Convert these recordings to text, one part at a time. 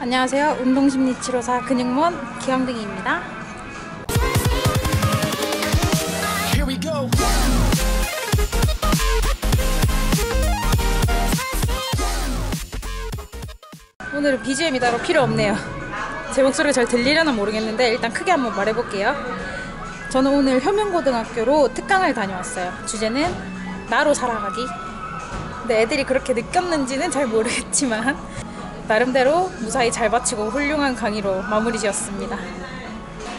안녕하세요. 운동심리치료사 근육몬 기영등이입니다. 오늘은 BGM이 따로 필요 없네요. 제 목소리가 잘 들리려나 모르겠는데 일단 크게 한번 말해볼게요. 저는 오늘 효명고등학교로 특강을 다녀왔어요. 주제는 나로 살아가기. 근데 애들이 그렇게 느꼈는지는 잘 모르겠지만 나름대로 무사히 잘 마치고 훌륭한 강의로 마무리 지었습니다.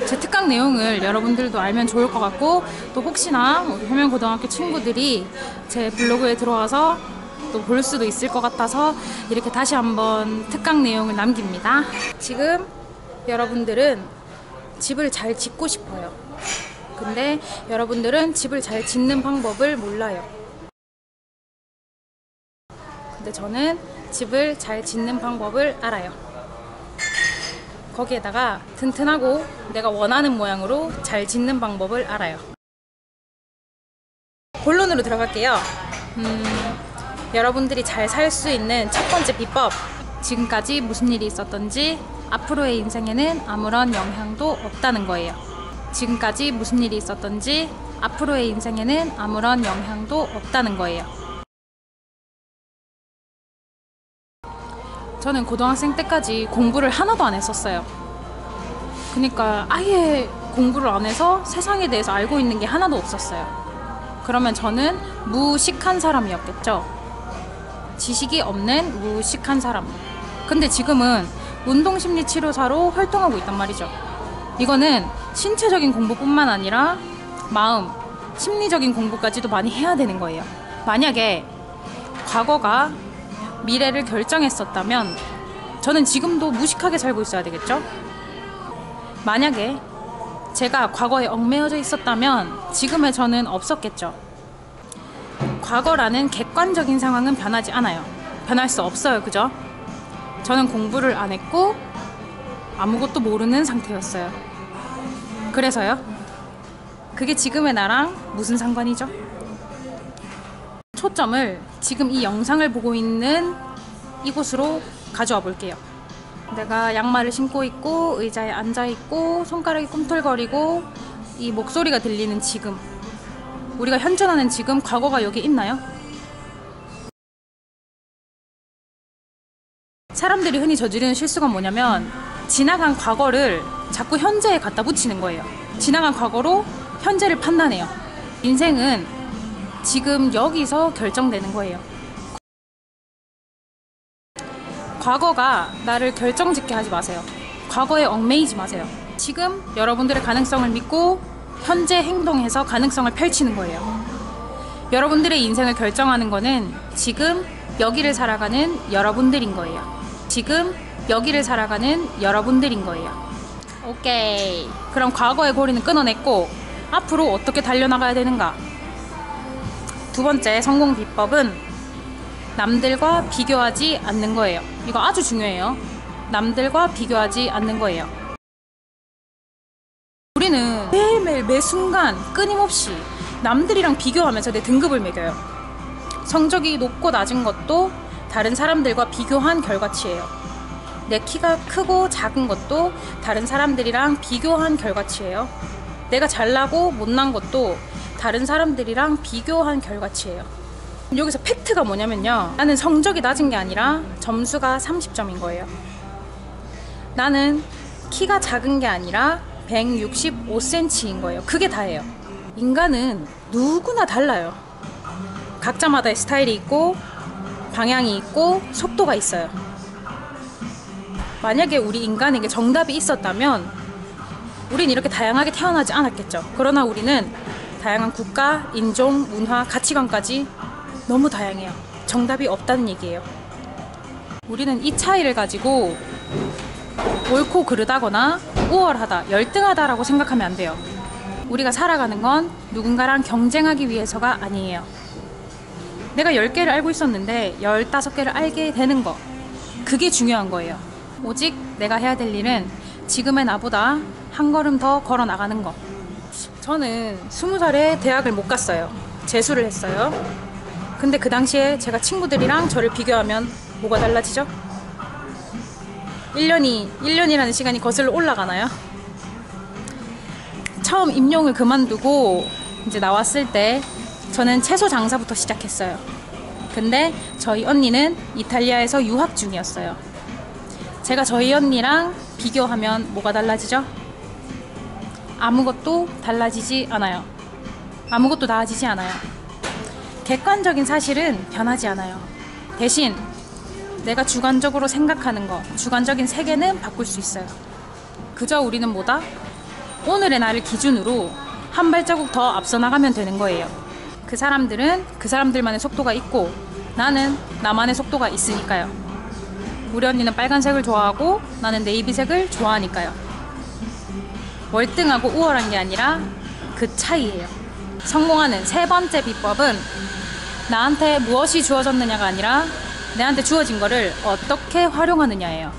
제 특강 내용을 여러분들도 알면 좋을 것 같고 또 혹시나 우리 효명고등학교 친구들이 제 블로그에 들어와서 또 볼 수도 있을 것 같아서 이렇게 다시 한번 특강 내용을 남깁니다. 지금 여러분들은 집을 잘 짓고 싶어요. 근데 여러분들은 집을 잘 짓는 방법을 몰라요. 근데 저는 집을 잘 짓는 방법을 알아요. 거기에다가 튼튼하고 내가 원하는 모양으로 잘 짓는 방법을 알아요. 본론으로 들어갈게요. 음, 여러분들이 잘 살 수 있는 첫 번째 비법. 지금까지 무슨 일이 있었던지 앞으로의 인생에는 아무런 영향도 없다는 거예요. 지금까지 무슨 일이 있었던지 앞으로의 인생에는 아무런 영향도 없다는 거예요. 저는 고등학생 때까지 공부를 하나도 안 했었어요. 그러니까 아예 공부를 안 해서 세상에 대해서 알고 있는 게 하나도 없었어요. 그러면 저는 무식한 사람이었겠죠. 지식이 없는 무식한 사람. 근데 지금은 운동심리 치료사로 활동하고 있단 말이죠. 이거는 신체적인 공부뿐만 아니라 마음, 심리적인 공부까지도 많이 해야 되는 거예요. 만약에 과거가 미래를 결정했었다면 저는 지금도 무식하게 살고 있어야 되겠죠? 만약에 제가 과거에 얽매여져 있었다면 지금의 저는 없었겠죠. 과거라는 객관적인 상황은 변하지 않아요. 변할 수 없어요. 그죠? 저는 공부를 안 했고 아무것도 모르는 상태였어요. 그래서요? 그게 지금의 나랑 무슨 상관이죠? 초점을 지금 이 영상을 보고 있는 이곳으로 가져와 볼게요. 내가 양말을 신고 있고 의자에 앉아 있고 손가락이 꿈틀거리고 이 목소리가 들리는 지금 우리가 현존하는 지금 과거가 여기 있나요? 사람들이 흔히 저지르는 실수가 뭐냐면 지나간 과거를 자꾸 현재에 갖다 붙이는 거예요. 지나간 과거로 현재를 판단해요. 인생은 지금 여기서 결정되는 거예요. 과거가 나를 결정짓게 하지 마세요. 과거에 얽매이지 마세요. 지금 여러분들의 가능성을 믿고 현재 행동해서 가능성을 펼치는 거예요. 여러분들의 인생을 결정하는 거는 지금 여기를 살아가는 여러분들인 거예요. 지금 여기를 살아가는 여러분들인 거예요. 오케이. 그럼 과거의 고리는 끊어냈고 앞으로 어떻게 달려나가야 되는가? 두 번째 성공 비법은 남들과 비교하지 않는 거예요. 이거 아주 중요해요. 남들과 비교하지 않는 거예요. 우리는 매일매일 매 순간 끊임없이 남들이랑 비교하면서 내 등급을 매겨요. 성적이 높고 낮은 것도 다른 사람들과 비교한 결과치예요. 내 키가 크고 작은 것도 다른 사람들이랑 비교한 결과치예요. 내가 잘나고 못난 것도 다른 사람들이랑 비교한 결과치예요. 여기서 팩트가 뭐냐면요. 나는 성적이 낮은 게 아니라 점수가 30점인 거예요. 나는 키가 작은 게 아니라 165cm인 거예요. 그게 다예요. 인간은 누구나 달라요. 각자마다의 스타일이 있고, 방향이 있고, 속도가 있어요. 만약에 우리 인간에게 정답이 있었다면, 우린 이렇게 다양하게 태어나지 않았겠죠. 그러나 우리는 다양한 국가, 인종, 문화, 가치관까지 너무 다양해요. 정답이 없다는 얘기예요. 우리는 이 차이를 가지고 옳고 그르다거나 우월하다, 열등하다라고 생각하면 안 돼요. 우리가 살아가는 건 누군가랑 경쟁하기 위해서가 아니에요. 내가 10개를 알고 있었는데 15개를 알게 되는 거. 그게 중요한 거예요. 오직 내가 해야 될 일은 지금의 나보다 한 걸음 더 걸어 나가는 거. 저는 20살에 대학을 못 갔어요. 재수를 했어요. 근데 그 당시에 제가 친구들이랑 저를 비교하면 뭐가 달라지죠? 1년이 1년이라는 시간이 거슬러 올라가나요? 처음 임용을 그만두고 이제 나왔을 때 저는 채소 장사부터 시작했어요. 근데 저희 언니는 이탈리아에서 유학 중이었어요. 제가 저희 언니랑 비교하면 뭐가 달라지죠? 아무것도 달라지지 않아요. 아무것도 나아지지 않아요. 객관적인 사실은 변하지 않아요. 대신 내가 주관적으로 생각하는 거, 주관적인 세계는 바꿀 수 있어요. 그저 우리는 뭐다? 오늘의 나를 기준으로 한 발자국 더 앞서 나가면 되는 거예요. 그 사람들은 그 사람들만의 속도가 있고 나는 나만의 속도가 있으니까요. 우리 언니는 빨간색을 좋아하고 나는 네이비색을 좋아하니까요. 월등하고 우월한 게 아니라 그 차이예요. 성공하는 세 번째 비법은 나한테 무엇이 주어졌느냐가 아니라 내한테 주어진 거를 어떻게 활용하느냐예요.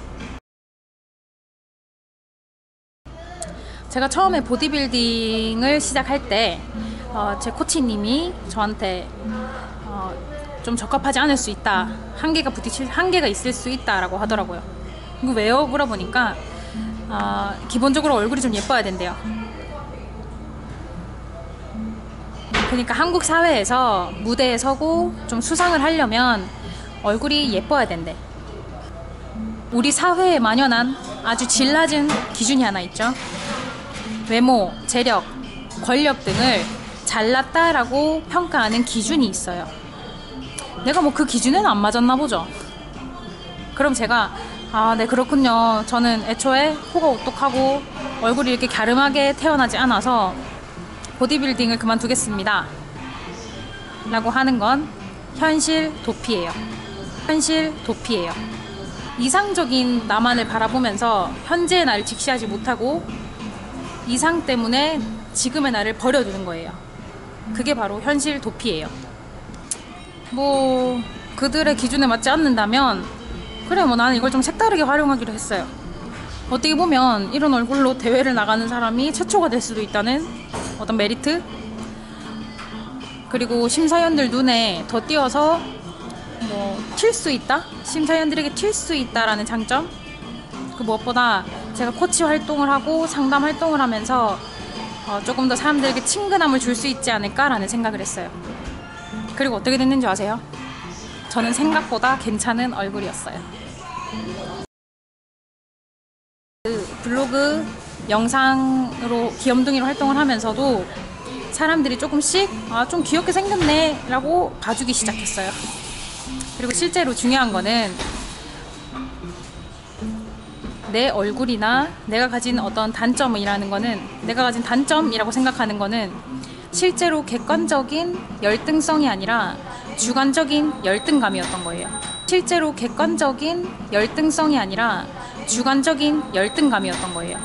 제가 처음에 보디빌딩을 시작할 때, 어, 제 코치님이 저한테 어, 좀 적합하지 않을 수 있다. 한계가 부딪힐, 한계가 있을 수 있다라고 하더라고요. 이거 왜요? 물어보니까, 어, 기본적으로 얼굴이 좀 예뻐야 된대요. 그러니까 한국 사회에서 무대에 서고 좀 수상을 하려면 얼굴이 예뻐야 된대. 우리 사회에 만연한 아주 질 낮은 기준이 하나 있죠. 외모, 재력, 권력 등을 잘났다라고 평가하는 기준이 있어요. 내가 뭐 그 기준에는 안 맞았나 보죠. 그럼 제가 아, 네 그렇군요. 저는 애초에 코가 오똑하고 얼굴이 이렇게 갸름하게 태어나지 않아서 보디빌딩을 그만두겠습니다. 라고 하는 건 현실 도피예요. 현실 도피예요. 이상적인 나만을 바라보면서 현재의 나를 직시하지 못하고 이상 때문에 지금의 나를 버려두는 거예요. 그게 바로 현실 도피예요. 뭐 그들의 기준에 맞지 않는다면 그래 뭐 나는 이걸 좀 색다르게 활용하기로 했어요. 어떻게 보면 이런 얼굴로 대회를 나가는 사람이 최초가 될 수도 있다는 어떤 메리트 그리고 심사위원들 눈에 더 띄어서 뭐 튈 수 있다 심사위원들에게 튈 수 있다라는 장점 그 무엇보다 제가 코치 활동을 하고 상담 활동을 하면서 어, 조금 더 사람들에게 친근함을 줄 수 있지 않을까라는 생각을 했어요. 그리고 어떻게 됐는지 아세요? 저는 생각보다 괜찮은 얼굴이었어요. 그 블로그 영상으로 귀염둥이로 활동을 하면서도 사람들이 조금씩 아, 좀 귀엽게 생겼네 라고 봐주기 시작했어요. 그리고 실제로 중요한 거는 내 얼굴이나 내가 가진 어떤 단점이라는 거는 내가 가진 단점이라고 생각하는 거는 실제로 객관적인 열등성이 아니라 주관적인 열등감이었던 거예요. 실제로 객관적인 열등성이 아니라 주관적인 열등감이었던 거예요.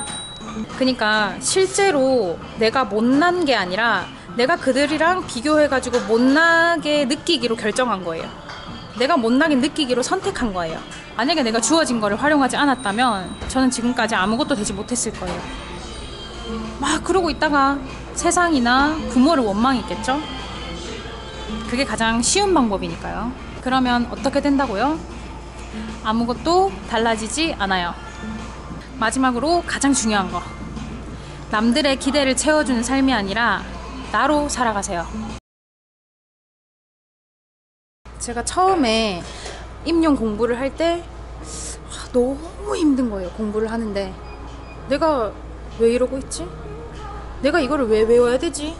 그러니까 실제로 내가 못난 게 아니라 내가 그들이랑 비교해가지고 못나게 느끼기로 결정한 거예요. 내가 못나게 느끼기로 선택한 거예요. 만약에 내가 주어진 거를 활용하지 않았다면 저는 지금까지 아무것도 되지 못했을 거예요. 막 그러고 있다가 세상이나 부모를 원망했겠죠? 그게 가장 쉬운 방법이니까요. 그러면 어떻게 된다고요? 아무것도 달라지지 않아요. 마지막으로 가장 중요한 거. 남들의 기대를 채워주는 삶이 아니라 나로 살아가세요. 제가 처음에 임용 공부를 할 때 너무 힘든 거예요. 공부를 하는데 내가 왜 이러고 있지? 내가 이거를 왜 외워야 되지?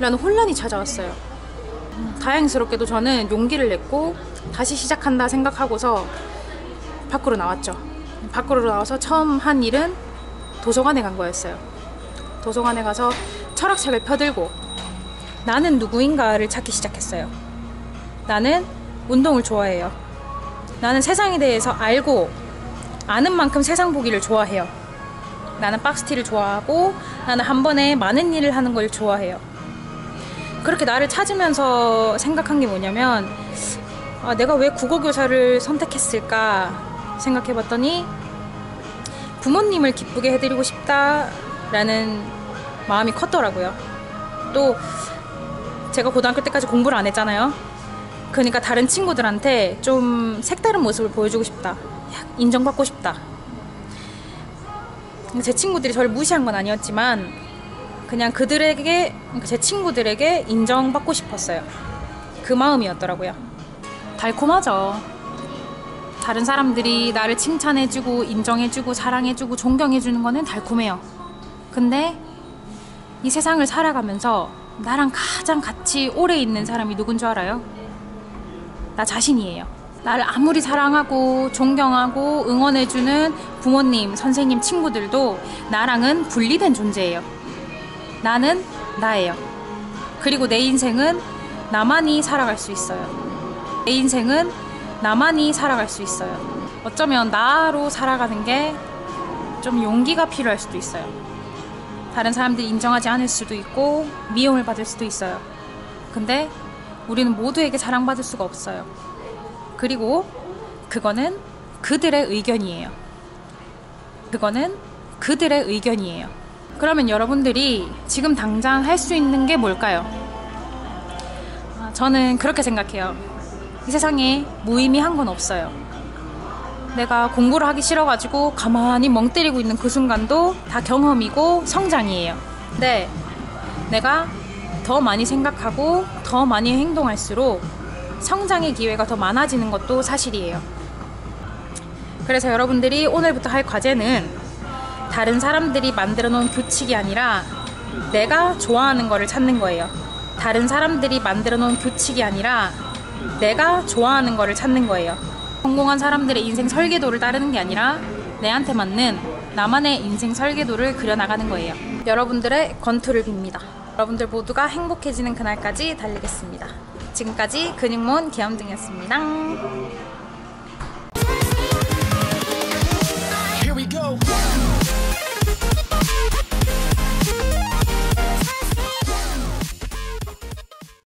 라는 혼란이 찾아왔어요. 다행스럽게도 저는 용기를 냈고 다시 시작한다 생각하고서 밖으로 나왔죠. 밖으로 나와서 처음 한 일은 도서관에 간 거였어요. 도서관에 가서 철학책을 펴들고 나는 누구인가를 찾기 시작했어요. 나는 운동을 좋아해요. 나는 세상에 대해서 알고 아는 만큼 세상 보기를 좋아해요. 나는 박스티를 좋아하고 나는 한 번에 많은 일을 하는 걸 좋아해요. 그렇게 나를 찾으면서 생각한 게 뭐냐면 아, 내가 왜 국어교사를 선택했을까 생각해 봤더니 부모님을 기쁘게 해드리고 싶다라는 마음이 컸더라고요. 또 제가 고등학교 때까지 공부를 안 했잖아요. 그러니까 다른 친구들한테 좀 색다른 모습을 보여주고 싶다. 인정받고 싶다. 제 친구들이 저를 무시한 건 아니었지만 그냥 그들에게 그러니까 제 친구들에게 인정받고 싶었어요. 그 마음이었더라고요. 달콤하죠. 다른 사람들이 나를 칭찬해주고 인정해주고 사랑해주고 존경해주는 거는 달콤해요. 근데 이 세상을 살아가면서 나랑 가장 같이 오래 있는 사람이 누군 줄 알아요? 나 자신이에요. 나를 아무리 사랑하고 존경하고 응원해주는 부모님, 선생님, 친구들도 나랑은 분리된 존재예요. 나는 나예요. 그리고 내 인생은 나만이 살아갈 수 있어요. 내 인생은 나만이 살아갈 수 있어요. 어쩌면 나로 살아가는 게 좀 용기가 필요할 수도 있어요. 다른 사람들이 인정하지 않을 수도 있고 미움을 받을 수도 있어요. 근데 우리는 모두에게 사랑받을 수가 없어요. 그리고 그거는 그들의 의견이에요. 그거는 그들의 의견이에요. 그러면 여러분들이 지금 당장 할 수 있는 게 뭘까요? 아, 저는 그렇게 생각해요. 이 세상에 무의미한 건 없어요. 내가 공부를 하기 싫어가지고 가만히 멍 때리고 있는 그 순간도 다 경험이고 성장이에요. 근데 내가 더 많이 생각하고 더 많이 행동할수록 성장의 기회가 더 많아지는 것도 사실이에요. 그래서 여러분들이 오늘부터 할 과제는 다른 사람들이 만들어 놓은 규칙이 아니라 내가 좋아하는 거를 찾는 거예요. 다른 사람들이 만들어 놓은 규칙이 아니라 내가 좋아하는 거를 찾는 거예요. 성공한 사람들의 인생 설계도를 따르는 게 아니라 내한테 맞는 나만의 인생 설계도를 그려나가는 거예요. 여러분들의 건투를 빕니다. 여러분들 모두가 행복해지는 그날까지 달리겠습니다. 지금까지 근육몬 기암등이었습니다.